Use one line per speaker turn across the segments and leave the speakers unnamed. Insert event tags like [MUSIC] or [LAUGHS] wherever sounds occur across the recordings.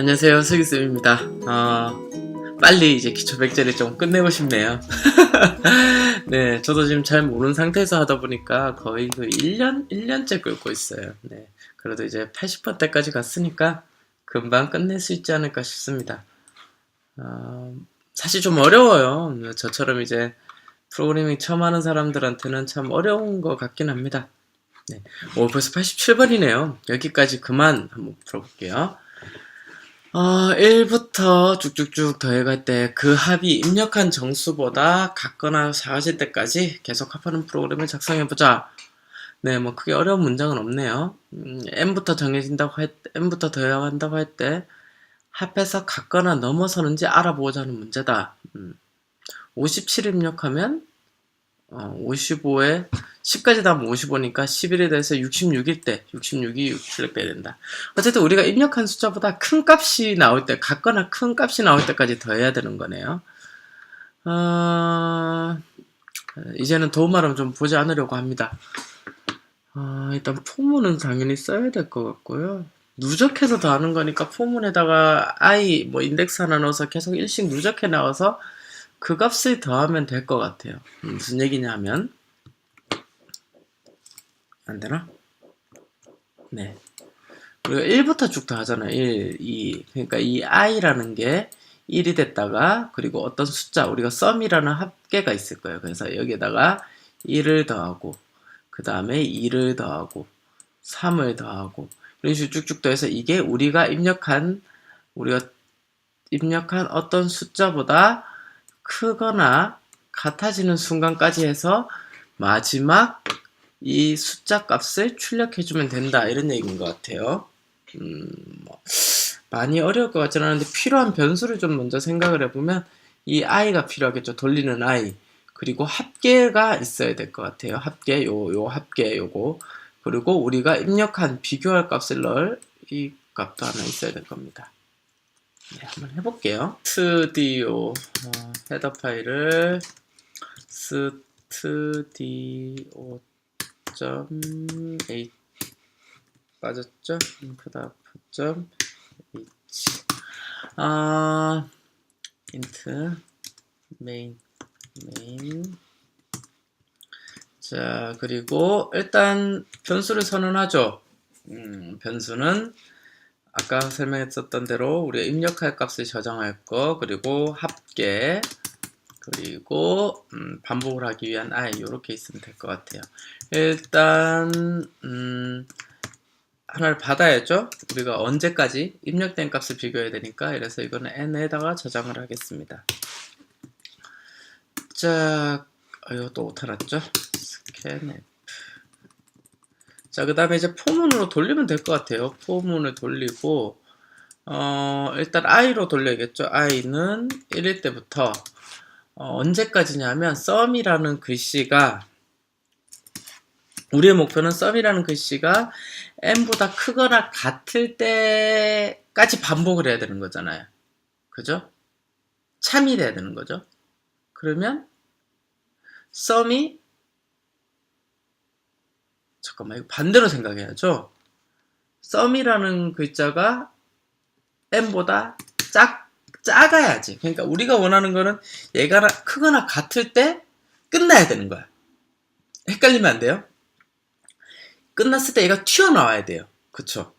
안녕하세요 수기쌤입니다 어, 빨리 이제 기초백제를 좀 끝내고 싶네요 [LAUGHS] 네 저도 지금 잘 모르는 상태에서 하다 보니까 거의 그 1년, 1년째 끌고 있어요 네, 그래도 이제 8 0번때까지 갔으니까 금방 끝낼 수 있지 않을까 싶습니다 어, 사실 좀 어려워요 저처럼 이제 프로그래밍 처음 하는 사람들한테는 참 어려운 것 같긴 합니다 네. 오, 뭐 벌써 87번이네요. 여기까지 그만 한번 풀어볼게요. 어, 1부터 쭉쭉쭉 더해갈 때 그 합이 입력한 정수보다 같거나 작아질 때까지 계속 합하는 프로그램을 작성해보자. 네, 뭐 크게 어려운 문장은 없네요. 음, n부터 정해진다고 할 때, n부터 더해간다고 할 때 합해서 같거나 넘어서는지 알아보고자 하는 문제다. 음, 57 입력하면 어, 55에 10까지 다 하면 55니까 11에 대해서 66일 때 66이 67을 빼야 된다. 어쨌든 우리가 입력한 숫자보다 큰 값이 나올 때 같거나 큰 값이 나올 때까지 더해야 되는 거네요. 어, 이제는 도움말은좀 보지 않으려고 합니다. 어, 일단 포문은 당연히 써야 될 것 같고요. 누적해서 더하는 거니까 포문에다가 i 뭐 인덱스 하나 넣어서 계속 일씩 누적해 나와서 그 값을 더하면 될 것 같아요. 음, 무슨 얘기냐면 하안 되나? 네. 그리고 1부터 쭉 더 하잖아요. 1, 2. 그러니까 이 i라는 게 1이 됐다가 그리고 어떤 숫자 우리가 썸이라는 합계가 있을 거예요. 그래서 여기에다가 1을 더하고 그 다음에 2를 더하고 3을 더하고 이런 식으로 쭉쭉 더해서 이게 우리가 입력한 우리가 입력한 어떤 숫자보다 크거나 같아지는 순간까지 해서 마지막 이 숫자 값을 출력해주면 된다 이런 얘기인 것 같아요. 음, 뭐 많이 어려울 것 같지는 않은데 필요한 변수를 좀 먼저 생각을 해보면 이 i가 필요하겠죠. 돌리는 i 그리고 합계가 있어야 될 것 같아요. 합계 요 요 합계 요거 그리고 우리가 입력한 비교할 값을 넣을 이 값도 하나 있어야 될 겁니다. 네, 한번 해볼게요. 스튜디오 어, 헤더 파일을 스튜디오.h 빠졌죠? 인프다점 h 아 인트 메인 메인 자 그리고 일단 변수를 선언하죠. 음, 변수는 아까 설명했었던 대로 우리가 입력할 값을 저장할 거 그리고 합계 그리고 음, 반복을 하기 위한 i 이렇게 있으면 될 것 같아요. 일단 음, 하나를 받아야죠. 우리가 언제까지 입력된 값을 비교해야 되니까 이래서 이거는 n에다가 저장을 하겠습니다. 자, 이거 또 오타났죠? 스캔 자, 그 다음에 이제 포문으로 돌리면 될 것 같아요. 포문을 돌리고, 어, 일단 i로 돌려야겠죠. i는 1일 때부터, 어, 언제까지냐면, 썸이라는 글씨가, 우리의 목표는 썸이라는 글씨가 n보다 크거나 같을 때까지 반복을 해야 되는 거잖아요. 그죠? 참이 돼야 되는 거죠. 그러면 썸이 잠깐만, 이거 반대로 생각해야죠. 썸이라는 글자가 m보다 작, 작아야지. 그러니까 우리가 원하는 거는 얘가 크거나 같을 때 끝나야 되는 거야. 헷갈리면 안 돼요? 끝났을 때 얘가 튀어나와야 돼요. 그쵸?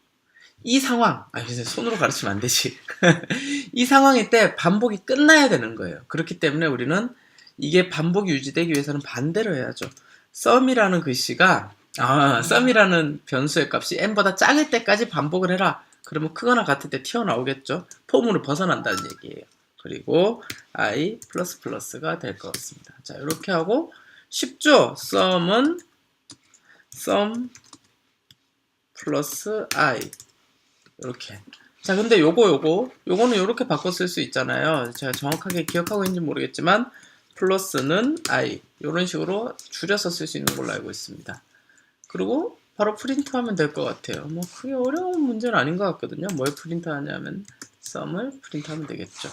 이 상황, 아, 이제 손으로 가르치면 안 되지. [LAUGHS] 이 상황일 때 반복이 끝나야 되는 거예요. 그렇기 때문에 우리는 이게 반복이 유지되기 위해서는 반대로 해야죠. 썸이라는 글씨가 아, 썸이라는 변수의 값이 n보다 작을 때까지 반복을 해라. 그러면 크거나 같을 때 튀어나오겠죠. 폼으로 벗어난다는 얘기예요. 그리고 i 플러스 플러스가 될 것 같습니다. 자, 이렇게 하고 쉽죠? 썸은 썸 플러스 i 이렇게 자 근데 요거 요거 요거는 이렇게 바꿔 쓸 수 있잖아요 제가 정확하게 기억하고 있는지 모르겠지만 플러스는 i 이런 식으로 줄여서 쓸 수 있는 걸로 알고 있습니다 그리고 바로 프린트하면 될 것 같아요. 뭐 그게 어려운 문제는 아닌 것 같거든요. 뭘 프린트하냐면 썸을 프린트하면 되겠죠.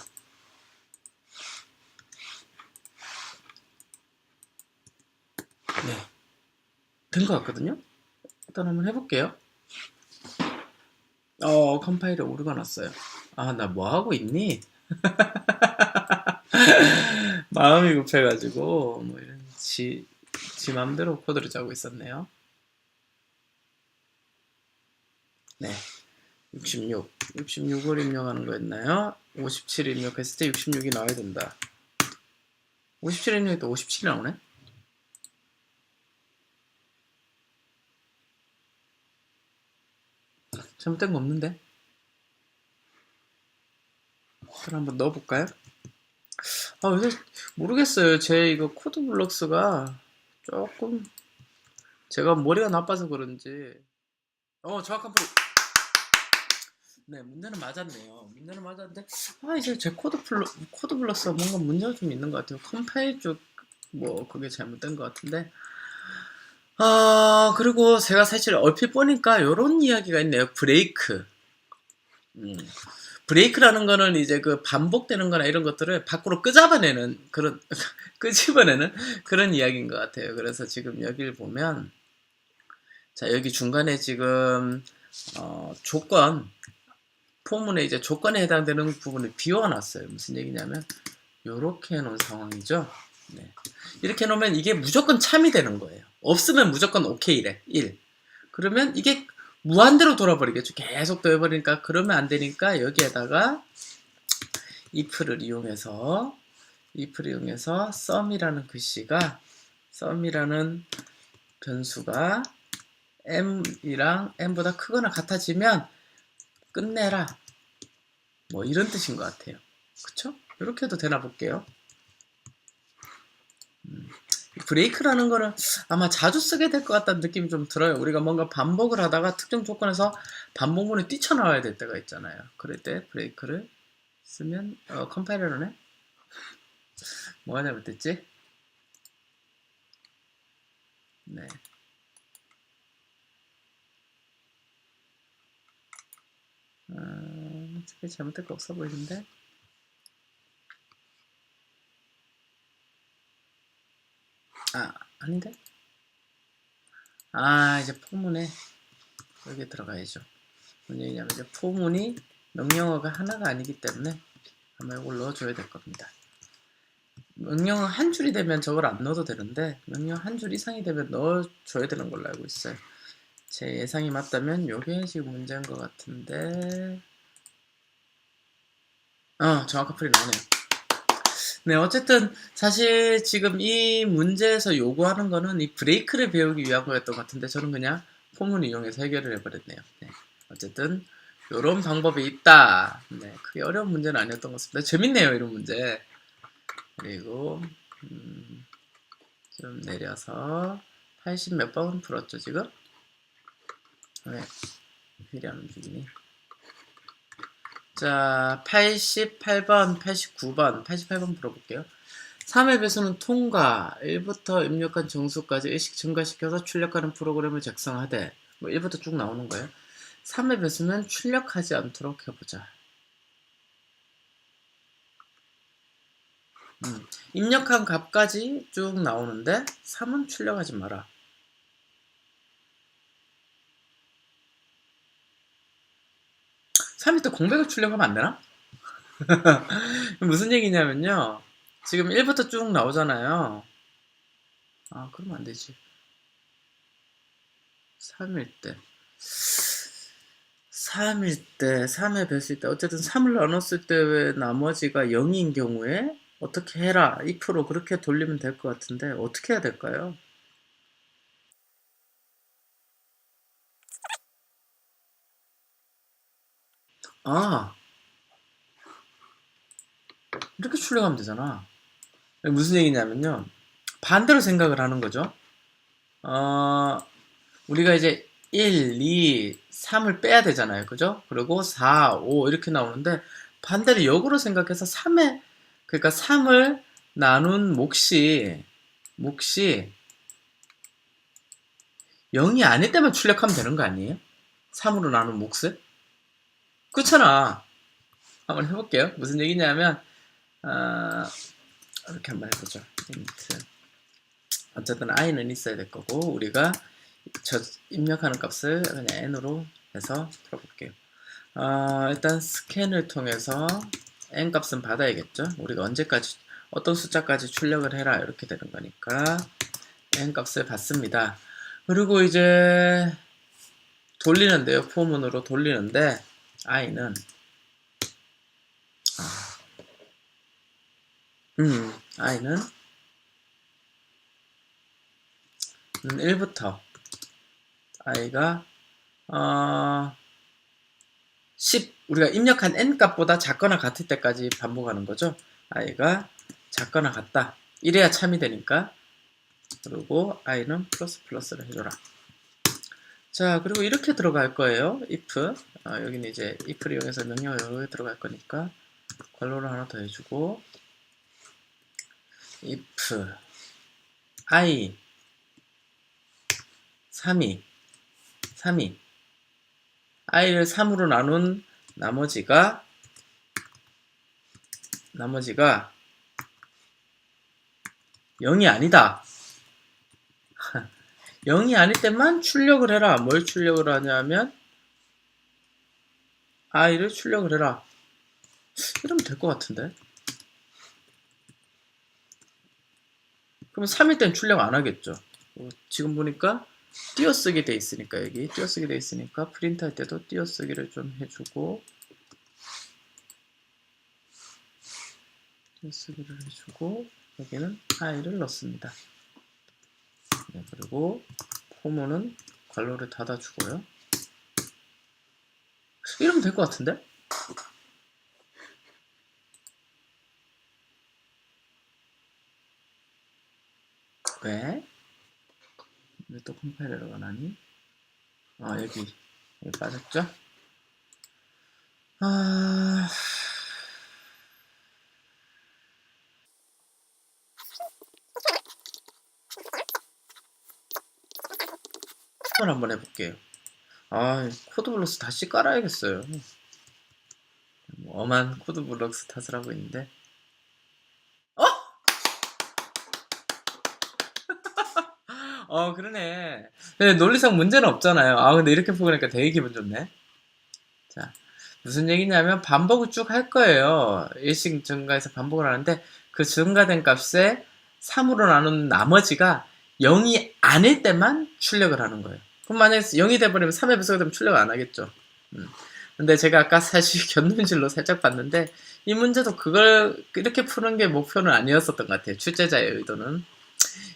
네, 된 것 같거든요. 일단 한번 해볼게요. 어, 컴파일에 오류가 났어요. 아, 나 뭐 하고 있니? [LAUGHS] 마음이 급해가지고 뭐 이런 지, 지음대로 코드를 짜고 있었네요. 네. 66. 66을 입력하는 거였나요? 57을 입력했을 때 66이 나와야 된다. 57을 입력했다 57이 나오네? 잘못된 거 없는데? 그럼 한번 넣어볼까요? 아, 왜, 모르겠어요. 제 이거 코드 블럭스가 조금 제가 머리가 나빠서 그런지 어 정확한 프로 네, 문제는 맞았네요. 문제는 맞았는데 아 이제 제 코드 플러 스 코드 플러스 뭔가 문제가 좀 있는 것 같아요. 컴파일 쪽 뭐 그게 잘못된 것 같은데. 아 그리고 제가 사실 얼핏 보니까 이런 이야기가 있네요. 브레이크. 음. 브레이크라는 거는 이제 그 반복되는 거나 이런 것들을 밖으로 끄잡아내는 그런 [LAUGHS] 끄집어내는 그런 이야기인 것 같아요. 그래서 지금 여기를 보면 자 여기 중간에 지금 어, 조건 포문에 이제 조건에 해당되는 부분을 비워놨어요. 무슨 얘기냐면 이렇게 해놓은 상황이죠. 네. 이렇게 해놓으면 이게 무조건 참이 되는 거예요. 없으면 무조건 오케이래. 1. 그러면 이게 무한대로 돌아버리겠죠. 계속 돌려버리니까 그러면 안 되니까 여기에다가 if를 이용해서 if를 이용해서 sum이라는 글씨가 sum이라는 변수가 m이랑 m보다 크거나 같아지면 끝내라 뭐 이런 뜻인 것 같아요 그쵸? 이렇게 해도 되나 볼게요 음, 브레이크라는 거는 아마 자주 쓰게 될 것 같다는 느낌이 좀 들어요 우리가 뭔가 반복을 하다가 특정 조건에서 반복문이 뛰쳐나와야 될 때가 있잖아요 그럴 때 브레이크를 쓰면 어, 컴파일러네 뭐가 잘못됐지? 네. 음, 아, 특게 잘못될 거 없어 보이는데? 아, 아닌데? 아, 이제 포문에 여기 들어가야죠. 뭔 얘기냐면 이제 포문이 명령어가 하나가 아니기 때문에 아마 이걸 넣어줘야 될 겁니다. 명령 어한 줄이 되면 저걸 안 넣어도 되는데 명령 어한 줄 이상이 되면 넣어줘야 되는 걸로 알고 있어요. 제 예상이 맞다면 요게 지금 문제인 것 같은데 어 정확한 풀이 나오네요 네 어쨌든 사실 지금 이 문제에서 요구하는 거는 이 브레이크를 배우기 위한 거였던 것 같은데 저는 그냥 포문을 이용해서 해결을 해버렸네요 네, 어쨌든 요런 방법이 있다 네 그게 어려운 문제는 아니었던 것 같습니다 재밌네요 이런 문제 그리고 음, 좀 내려서 80 몇번 풀었죠 지금 네. 휠이 안 움직이니? 자, 88번, 89번, 88번 풀어볼게요. 3회 배수는 통과, 1부터 입력한 정수까지 일식 증가시켜서 출력하는 프로그램을 작성하되 뭐 1부터 쭉 나오는 거예요. 3회 배수는 출력하지 않도록 해보자. 음, 입력한 값까지 쭉 나오는데 3은 출력하지 마라. 3람들 공백을 주려 하면 안 되나? [LAUGHS] 무슨 얘기냐면요. 지금 1부터 쭉 나오잖아요. 아, 그러면 안 되지. 3일 때. 3일 때, 3에 뵀을 때, 어쨌든 3을 나눴을 때 왜 나머지가 0인 경우에 어떻게 해라, 2로 그렇게 돌리면 될 것 같은데, 어떻게 해야 될까요? 아 이렇게 출력하면 되잖아 무슨 얘기냐면요 반대로 생각을 하는 거죠 어, 우리가 이제 1, 2, 3을 빼야 되잖아요 그죠? 그리고 4, 5 이렇게 나오는데 반대로 역으로 생각해서 3에 그러니까 3을 나눈 몫이 몫이 0이 아닐 때만 출력하면 되는 거 아니에요? 3으로 나눈 몫을? 그렇잖아. 한번 해볼게요. 무슨 얘기냐면 아, 이렇게 한번 해보죠. 인트. 어쨌든 i는 있어야 될 거고 우리가 저 입력하는 값을 그냥 n으로 해서 풀어볼게요. 아, 일단 스캔을 통해서 n 값은 받아야겠죠. 우리가 언제까지 어떤 숫자까지 출력을 해라 이렇게 되는 거니까 n 값을 받습니다. 그리고 이제 돌리는데요. 포문으로 돌리는데 i는 아, 음, i는 1부터 음, i가 어, 10 우리가 입력한 n 값보다 작거나 같을 때까지 반복하는 거죠. i가 작거나 같다. 이래야 참이 되니까 그리고 i는 플러스 플러스를 해줘라. 자, 그리고 이렇게 들어갈 거예요. if. 아, 여기는 이제 if를 이용해서 명령어 여러 들어갈 거니까 괄로를 하나 더 해주고 if i 3이 3이 i를 3으로 나눈 나머지가 나머지가 0이 아니다. 0이 아닐 때만 출력을 해라. 뭘 출력을 하냐면 i를 출력을 해라. 이러면 될 것 같은데. 그럼 3일 땐 출력 안 하겠죠. 어, 지금 보니까 띄어쓰기 돼 있으니까 여기 띄어쓰기 돼 있으니까 프린트 할 때도 띄어쓰기를 좀 해주고 띄어쓰기를 해주고 여기는 i를 넣습니다. 네, 그리고 포문은 관로를 닫아주고요. 이러면 될 것 같은데? 왜? 왜 또 컴파일러가 안 하니? 아, 여기, 여기 빠졌죠? 아... 을 한번 해볼게요. 아, 코드블록스 다시 깔아야겠어요. 뭐 엄한 코드블록스 탓을 하고 있는데. 어? [LAUGHS] 어, 그러네. 근 논리상 문제는 없잖아요. 아, 근데 이렇게 보니까 되게 기분 좋네. 자, 무슨 얘기냐면 반복을 쭉 할 거예요. 일식 증가에서 반복을 하는데 그 증가된 값에 3으로 나눈 나머지가 0이 아닐 때만 출력을 하는 거예요. 그럼 만약에 0이 돼버리면 3의 배속이 되면 출력 안 하겠죠. 음. 근데 제가 아까 사실 [LAUGHS] 견눈질로 살짝 봤는데 이 문제도 그걸 이렇게 푸는 게 목표는 아니었었던 것 같아요. 출제자의 의도는.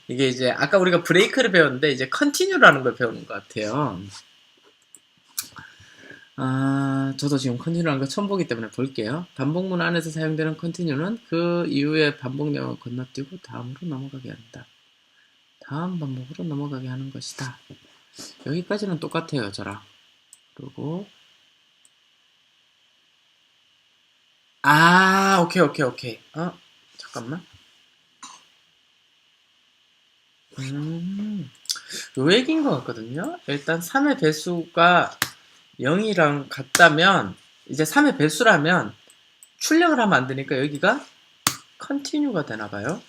이게 이제 아까 우리가 브레이크를 배웠는데 이제 컨티뉴라는 걸 배우는 것 같아요. 아, 저도 지금 컨티뉴라는 걸 처음 보기 때문에 볼게요. 반복문 안에서 사용되는 컨티뉴는 그 이후에 반복 내용을 건너뛰고 다음으로 넘어가게 한다. 다음 방법으로 넘어가게 하는 것이다. 여기까지는 똑같아요, 저랑. 그리고 아, 오케이, 오케이, 오케이. 어? 잠깐만. 음, 요 얘기인 것 같거든요. 일단 3의 배수가 0이랑 같다면, 이제 3의 배수라면, 출력을 하면 안 되니까 여기가 컨티뉴가 되나봐요.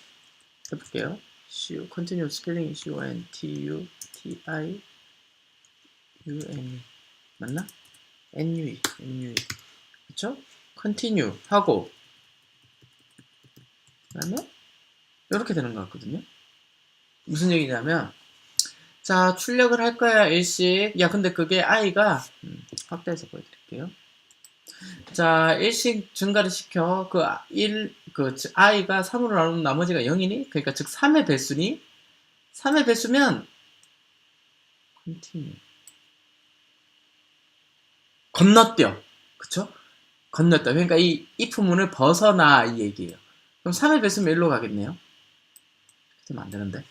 해볼게요. CU o n n t i e e s p l 티뉴 스펠링이 CUN TU TI UN 맞나? NUE NUE 그렇죠 continue 하고 그다음에 이렇게 되는 것 같거든요. 무슨 얘기냐면 자 출력을 할 거야 일식 야 근데 그게 i가 음, 확대해서 보여드릴게요. 자, 1씩 증가를 시켜 그 1, 그, i가 3으로 나누면 나머지가 0이니? 그러니까 즉 3의 배수니? 3의 배수면 컨티뉴 건너뛰어. 그쵸? 건너뛰어. 그러니까 이 if문을 벗어나 이 얘기예요. 그럼 3의 배수면 1로 가겠네요. 이렇게 되면 안 되는데.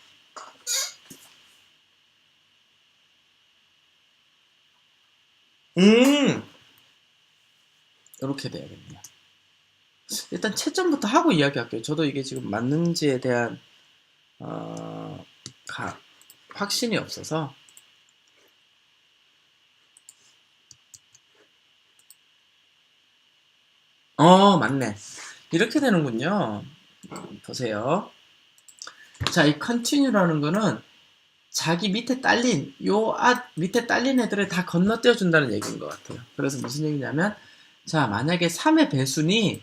음! 이렇게 돼야겠네요. 일단 채점부터 하고 이야기할게요. 저도 이게 지금 맞는지에 대한 어, 가, 확신이 없어서 어 맞네 이렇게 되는군요 보세요 자이 컨티뉴라는 거는 자기 밑에 딸린 요 앞 밑에 딸린 애들을 다 건너뛰어 준다는 얘기인 것 같아요 그래서 무슨 얘기냐면 자, 만약에 3의 배순이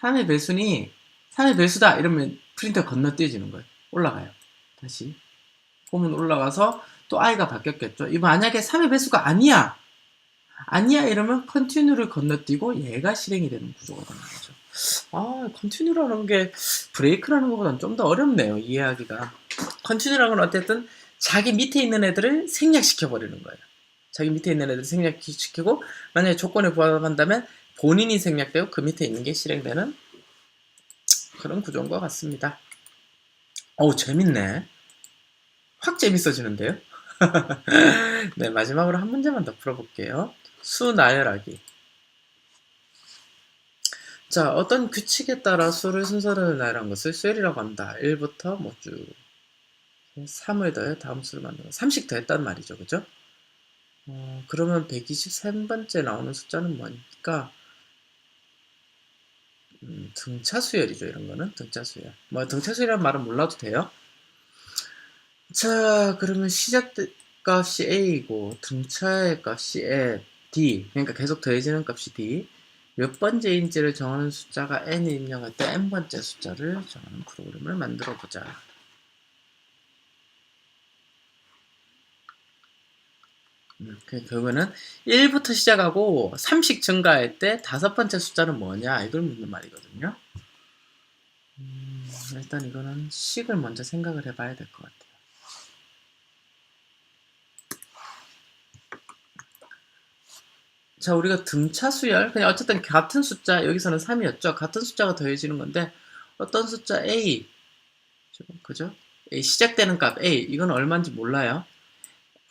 3의 배순이 3의 배수다 이러면 프린터 건너뛰어지는 거예요. 올라가요. 다시 홈은 올라가서 또 i가 바뀌었겠죠. 이 만약에 3의 배수가 아니야. 아니야 이러면 컨티뉴를 건너뛰고 얘가 실행이 되는 구조가 되는 거죠. 아, 컨티뉴라는 게 브레이크라는 것보다는 좀 더 어렵네요. 이해하기가. 컨티뉴라는 건 어쨌든 자기 밑에 있는 애들을 생략시켜버리는 거예요. 자기 밑에 있는 애들 생략시키고 만약에 조건에 부합한다면 본인이 생략되고 그 밑에 있는 게 실행되는 그런 구조인 것 같습니다. 어우 재밌네. 확 재밌어지는데요. [LAUGHS] 네 마지막으로 한 문제만 더 풀어볼게요. 수 나열하기. 자 어떤 규칙에 따라 수를 순서대로 나열한 것을 쇠리라고 한다. 1부터 뭐쭉 3을 더해 다음 수를 만들어 3씩 더했단 말이죠. 그죠? 어, 그러면 123번째 나오는 숫자는 뭐니까 음, 등차수열이죠. 이런 거는 등차수열. 뭐 등차수열이란 말은 몰라도 돼요. 자, 그러면 시작 값이 A이고 등차의 값이 F, D. 그러니까 계속 더해지는 값이 D. 몇 번째인지를 정하는 숫자가 n 이 입력할 때 n번째 숫자를 정하는 프로그램을 만들어 보자. 음, 그러면은 1부터 시작하고 3씩 증가할 때 다섯 번째 숫자는 뭐냐 이걸 묻는 말이거든요. 음, 일단 이거는 식을 먼저 생각을 해봐야 될 것 같아요. 자 우리가 등차수열 그냥 어쨌든 같은 숫자 여기서는 3이었죠 같은 숫자가 더해지는 건데 어떤 숫자 a 그죠? 시작되는 값 a 이건 얼마인지 몰라요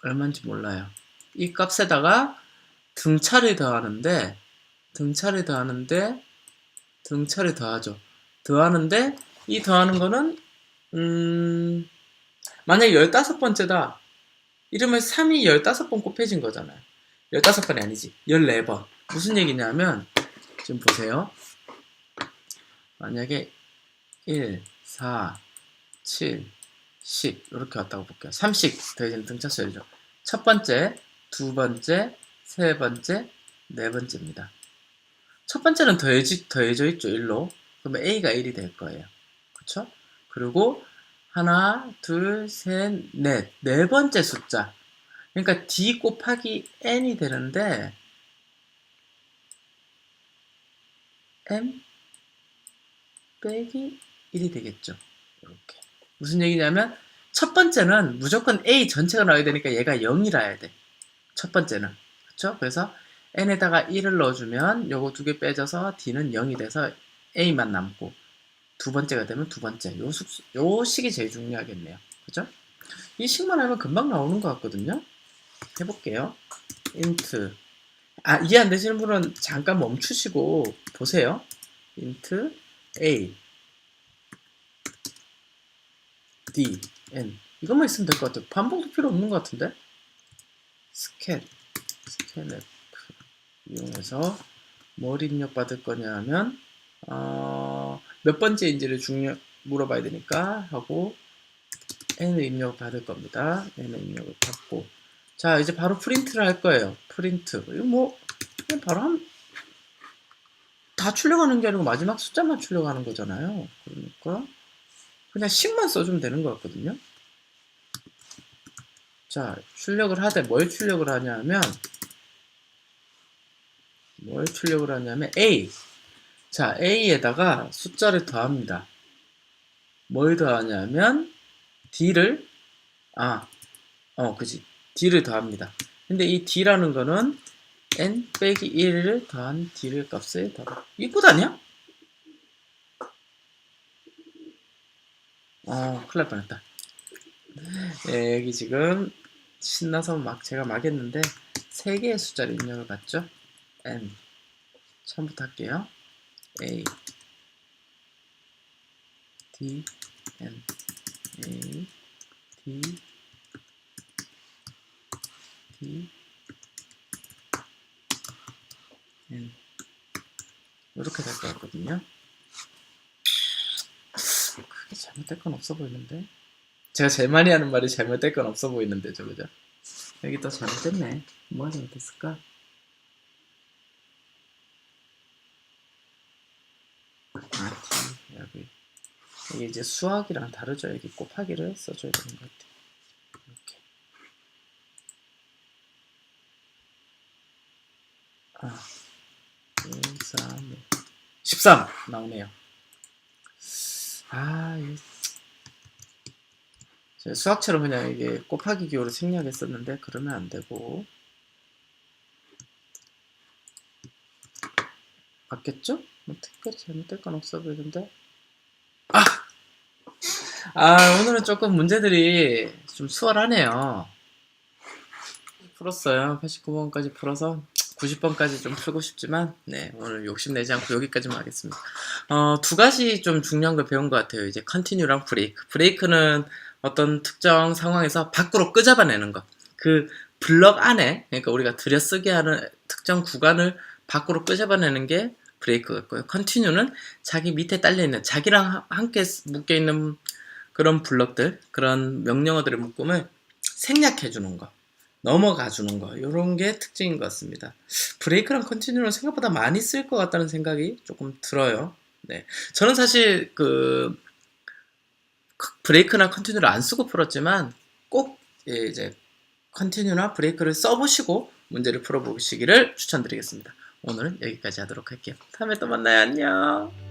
얼마인지 몰라요 이 값에다가 등차를 더하는데 등차를 더하는데 등차를 더하죠. 더하는데 이 더하는 거는 음 만약에 15번째다. 이러면 3이 15번 곱해진 거잖아요. 15번이 아니지. 14번. 무슨 얘기냐면 지금 보세요. 만약에 1, 4, 7, 10 이렇게 왔다고 볼게요. 3씩 더해지는 등차수열이죠. 첫 번째 두 번째, 세 번째, 네 번째입니다. 첫 번째는 더해지, 더해져 있죠, 1로. 그러면 A가 1이 될 거예요. 그쵸? 그리고 하나, 둘, 셋, 넷. 네 번째 숫자. 그러니까 D 곱하기 N이 되는데, M 빼기 1이 되겠죠. 이렇게. 무슨 얘기냐면, 첫 번째는 무조건 A 전체가 나와야 되니까 얘가 0이라 야 돼. 첫 번째는. 그렇죠? 그래서 n에다가 1을 넣어주면 요거 두 개 빼져서 d는 0이 돼서 a만 남고 두 번째가 되면 두 번째. 요, 숙요 식이 제일 중요하겠네요. 그죠? 이 식만 하면 금방 나오는 것 같거든요. 해볼게요. int 아 이해 안 되시는 분은 잠깐 멈추시고 보세요. int a d n 이것만 있으면 될 것 같아요. 반복도 필요 없는 것 같은데? 스캔, 스캔 앱 이용해서 뭘 뭐 입력 받을 거냐 하면 어, 몇 번째인지를 중요 물어봐야 되니까 하고 n을 입력 받을 겁니다. n을 입력을 받고 자 이제 바로 프린트를 할 거예요. 프린트 이거 뭐 그냥 바로 한, 다 출력하는 게 아니고 마지막 숫자만 출력하는 거잖아요. 그러니까 그냥 식만 써주면 되는 것같거든요 자, 출력을 하되 뭘 출력을 하냐면 뭘 출력을 하냐면 A 자, A에다가 숫자를 더합니다. 뭘 더하냐면 D를 아, 어, 그지. D를 더합니다. 근데 이 D라는 거는 N 빼기 1을 더한 D를 값에 더합 이거 아니야? 아, 큰일 날 뻔했다. 예, 여기 지금 신나서 막 제가 막 했는데 세 개의 숫자를 입력을 받죠. n 처음부터 할게요. a d n a d d n 이렇게 될 것 같거든요. 크게 잘못될 건 없어 보이는데. 제가 제일 많이 하는 말이 잘못될 건 없어 보이는데 저 그죠? 여기 또 잘못됐네. 뭐가 잘못됐을까? 아, 여기 이게 이제 수학이랑 다르죠. 여기 곱하기를 써줘야 되는 것 같아. 이렇게. 아, 1, 3, 5. 13 나오네요. 아, 1, 수학처럼 그냥 이게 곱하기 기호로 생략했었는데 그러면 안 되고 맞겠죠? 뭐 특별히 잘못될 건 없어 보이는데 아! 아 오늘은 조금 문제들이 좀 수월하네요 풀었어요 89번까지 풀어서 90번까지 좀 풀고 싶지만 네 오늘 욕심내지 않고 여기까지만 하겠습니다 어, 두 가지 좀 중요한 걸 배운 것 같아요 이제 컨티뉴랑 브레이크 브레이크는 어떤 특정 상황에서 밖으로 끄잡아내는 것. 그 블럭 안에, 그러니까 우리가 들여쓰게 하는 특정 구간을 밖으로 끄잡아내는 게 브레이크 같고요. 컨티뉴는 자기 밑에 딸려있는, 자기랑 함께 묶여있는 그런 블럭들, 그런 명령어들의 묶음을 생략해주는 것. 넘어가주는 거 이런 게 특징인 것 같습니다. 브레이크랑 컨티뉴는 생각보다 많이 쓸 것 같다는 생각이 조금 들어요. 네, 저는 사실 그 브레이크나 컨티뉴를 안 쓰고 풀었지만 꼭 예, 이제 컨티뉴나 브레이크를 써보시고 문제를 풀어보시기를 추천드리겠습니다. 오늘은 여기까지 하도록 할게요. 다음에 또 만나요. 안녕.